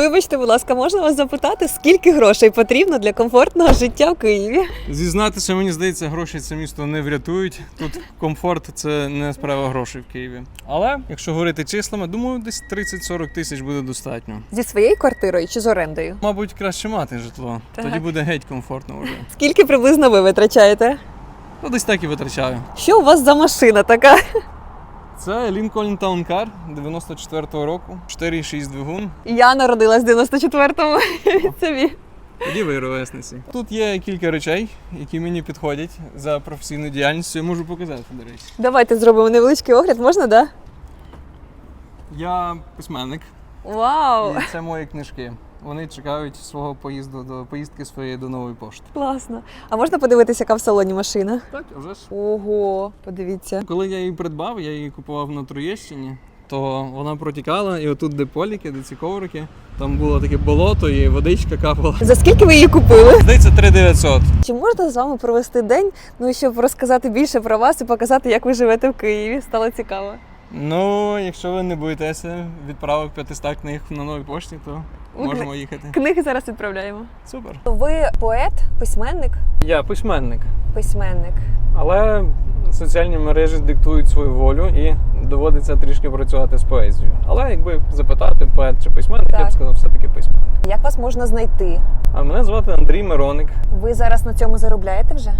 Вибачте, будь ласка, можна вас запитати, скільки грошей потрібно для комфортного життя в Києві? Зізнатися, мені здається, гроші це місто не врятують. Тут комфорт це не справа грошей в Києві. Але якщо говорити числами, думаю, десь 30-40 тисяч буде достатньо. Зі своєю квартирою чи з орендою? Мабуть, краще мати житло. Так. Тоді буде геть комфортно вже. Скільки приблизно ви витрачаєте? Ну, десь так і витрачаю. Що у вас за машина така? Це Lincoln Town Car 94-го року, 4,6 двигун. Я народилась в 94-му. Це мій. Тоді ви ровесниці. Тут є кілька речей, які мені підходять за професійною діяльністю. Я можу показати, до речі. Давайте зробимо невеличкий огляд, можна, да? Я письменник, Вау! і це мої книжки. Вони чекають свого поїзду до поїздки своєї до нової пошти. Класно. А можна подивитися, яка в салоні машина? Так, а вже ж. Ого, подивіться. Коли я її придбав, я її купував на Троєщині, то вона протікала, і отут, де поліки, де ці коврики, там було таке болото і водичка капала. За скільки ви її купили? Здається, 3900. Чи можна з вами провести день, ну щоб розказати більше про вас і показати, як ви живете в Києві? Стало цікаво. Ну, якщо ви не боїтеся відправок 500 книг на новій пошті, то можемо їхати. Книги зараз відправляємо. Супер. Ви поет, письменник? Я письменник, Письменник. але соціальні мережі диктують свою волю і доводиться трішки працювати з поезією. Але якби запитати поет чи письменник, я б сказав, все-таки письменник. Як вас можна знайти? А мене звати Андрій Мироник. Ви зараз на цьому заробляєте вже?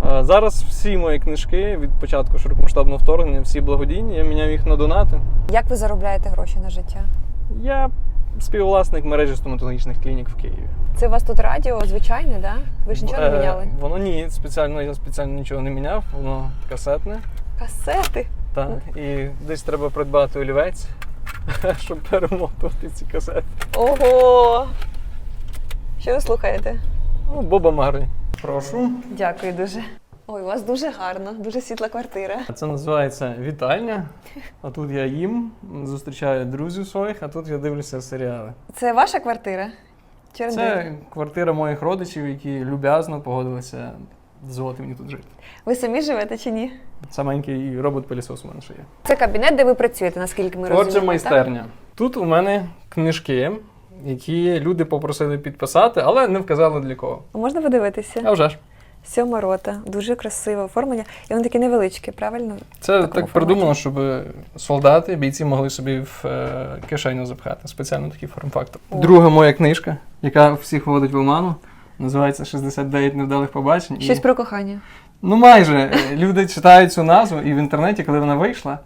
А Зараз всі мої книжки від початку широкомасштабного вторгнення, всі благодійні, я міняв їх на донати. Як ви заробляєте гроші на життя? Я співвласник мережі стоматологічних клінік в Києві. Це у вас тут радіо звичайне, да? Ви ж нічого не Е, міняли? Воно ні, спеціально я спеціально нічого не міняв, воно касетне. Касети. Так, і десь треба придбати олівець, щоб перемотувати ці касети. Ого! Що ви слухаєте? Ну, Боба Марлі. Прошу. Дякую дуже. Ой, у вас дуже гарно, дуже світла квартира. Це називається вітальня. А тут я їм, зустрічаю друзів своїх, а тут я дивлюся серіали. Це ваша квартира? Чи? Це квартира моїх родичів, які люб'язно погодилися дозволити мені тут жити. Ви самі живете чи ні? Саменький робот-пилісос у мене ще є. Це кабінет, де ви працюєте, наскільки ми розуміємо. майстерня. Тут у мене книжки, які люди попросили підписати, але не вказали для кого. Можна подивитися? А вже ж. Сьома рота, дуже красиве оформлення. І воно таке невеличке, правильно? Це так форматі. придумано, щоб солдати, бійці могли собі в е, кишеню запхати. Спеціально такий форм-фактор. О. Друга моя книжка, яка всіх вводить в оману, називається «69 невдалих побачень. І- Щось про кохання. Ну майже. Е, Люди читають цю назву, і в інтернеті, коли вона вийшла,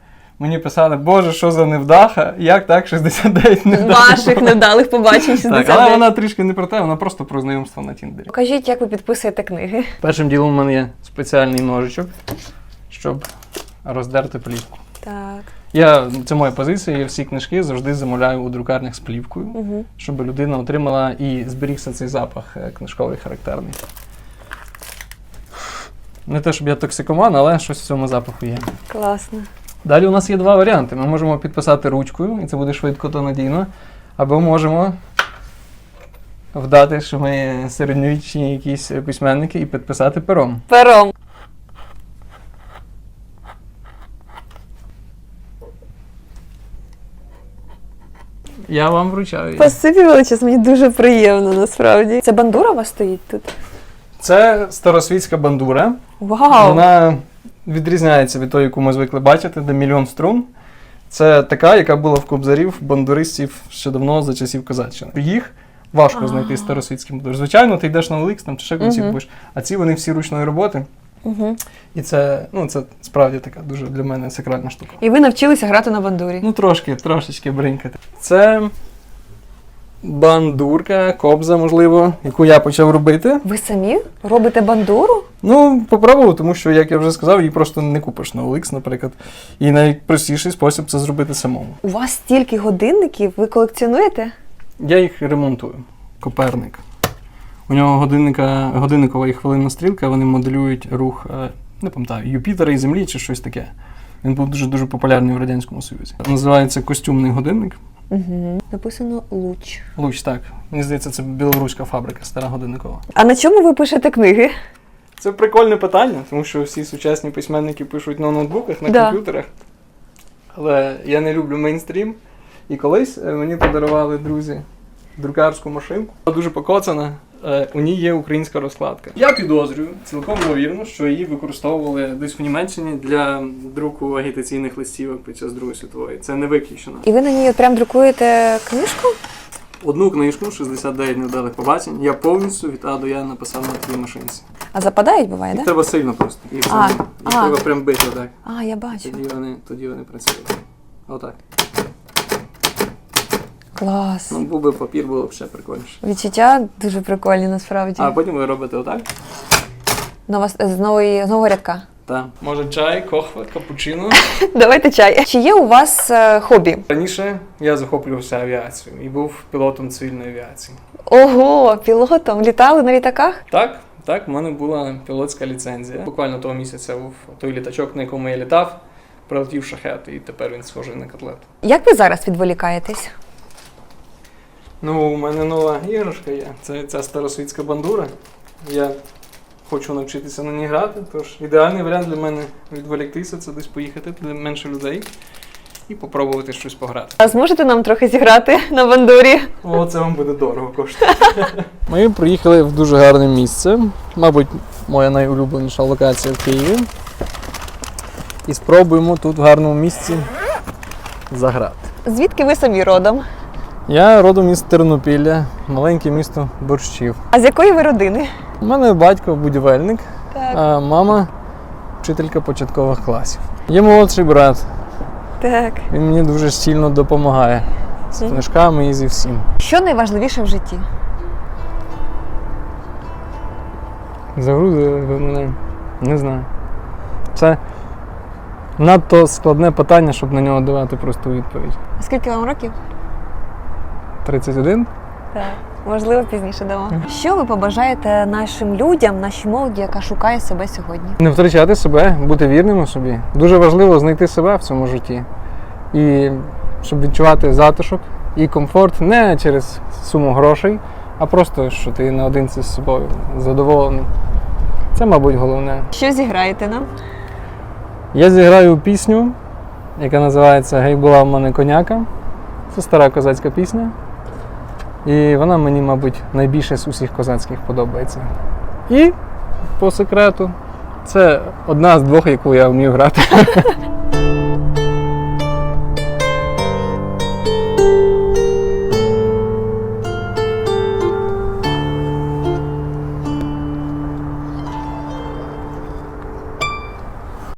мені писали, Боже, що за невдаха? Як так? 69 невдалих Ваших невдалих побачень. Так, але вона трішки не про те, вона просто про знайомство на Тіндері. Покажіть, як ви підписуєте книги. Першим ділом у мене є спеціальний ножичок, щоб роздерти плівку. Так. Я, це моя позиція, я всі книжки завжди замовляю у друкарнях з плівкою, Угу. щоб людина отримала і зберігся цей запах е, книжковий характерний. Не те, щоб я токсикоман, але щось в цьому запаху є. Класно. Далі у нас є два варіанти. Ми можемо підписати ручкою, і це буде швидко та надійно. Або можемо вдати, що ми середньовічні якісь письменники, і підписати пером. Пером. Я вам вручаю. Спасибі величезно, мені дуже приємно насправді. Це бандура у вас стоїть тут? Це старосвітська бандура. Вау! Вона відрізняється від тої, яку ми звикли бачити, де мільйон струн. Це така, яка була в кобзарів бандуристів ще давно за часів козаччини. Їх важко знайти старосвітські бандури. Звичайно, ти йдеш на Оликс там чи ще Мгм. купиш, а ці вони всі ручної роботи. Угу. І це, ну, це справді така дуже для мене сакральна штука. І ви навчилися грати на бандурі. Ну, трошки, трошечки бринкати. Це бандурка, кобза, можливо, яку я почав робити. Ви самі робите бандуру? Ну, попробував, тому що, як я вже сказав, її просто не купиш на OLX, наприклад. І найпростіший спосіб це зробити самому. У вас стільки годинників, ви колекціонуєте? Я їх ремонтую. Коперник. У нього годинника, годинникова і хвилинна стрілка, вони моделюють рух, е, не пам'ятаю, Юпітера і Землі чи щось таке. Він був дуже дуже популярний в Радянському Союзі. Називається костюмний годинник. Угу. Написано луч. Луч, так. Мені здається, це білоруська фабрика, стара годинникова. А на чому ви пишете книги? Це прикольне питання, тому що всі сучасні письменники пишуть на ноутбуках, на Да. комп'ютерах. Але я не люблю мейнстрім. І колись е, мені подарували друзі друкарську машинку. Вона дуже покоцана. е, У ній є українська розкладка. Я підозрюю цілком ймовірно, що її використовували десь в Німеччині для друку агітаційних листівок під час Другої світової. Це не виключено. І ви на ній от прям друкуєте книжку? Одну книжку 69 невдалих побачень. Я повністю від А до Я написав на твоїй машинці. А западають буває, так? треба сильно просто. Їх, А, а. треба прям бити так. А, я бачу. Тоді вони, тоді вони працюють. Отак. Клас. Ну, був би папір, було б ще прикольніше. Відчуття дуже прикольні насправді. А потім ви робите отак. Нова, з, нової, з нового рядка. Так. Може чай, кохва, капучино. Давайте чай. Чи є у вас е, хобі? Раніше я захоплювався авіацією і був пілотом цивільної авіації. Ого, пілотом літали на літаках? Так, так, в мене була пілотська ліцензія. Буквально того місяця був той літачок, на якому я літав, прилетів шахет, і тепер він схожий на котлет. Як ви зараз відволікаєтесь? Ну, у мене нова іграшка є. Це ця старосвітська бандура. Я хочу навчитися на ній грати, тож ідеальний варіант для мене відволіктися це десь поїхати, де менше людей, і попробувати щось пограти. А зможете нам трохи зіграти на бандурі? О, це вам буде дорого коштувати. Ми приїхали в дуже гарне місце. Мабуть, моя найулюбленіша локація в Києві. І спробуємо тут в гарному місці заграти. Звідки ви самі родом? Я родом із Тернопілля, маленьке місто борщів. А з якої ви родини? У мене батько будівельник, Так. а мама вчителька початкових класів. Є молодший брат, Так. він мені дуже сильно допомагає з книжками і зі всім. Що найважливіше в житті? Загрузили ви мене. Не знаю. Це надто складне питання, щоб на нього давати просту відповідь. Скільки вам років? 31? Так. Можливо, пізніше дамо. Що ви побажаєте нашим людям, нашій молоді, яка шукає себе сьогодні? Не втрачати себе, бути вірним у собі. Дуже важливо знайти себе в цьому житті. І щоб відчувати затишок і комфорт не через суму грошей, а просто, що ти наодинці з собою задоволений. Це, мабуть, головне. Що зіграєте нам? Я зіграю пісню, яка називається Гей була в мене коняка. Це стара козацька пісня. І вона мені, мабуть, найбільше з усіх козацьких подобається. І по секрету, це одна з двох, яку я вмію грати.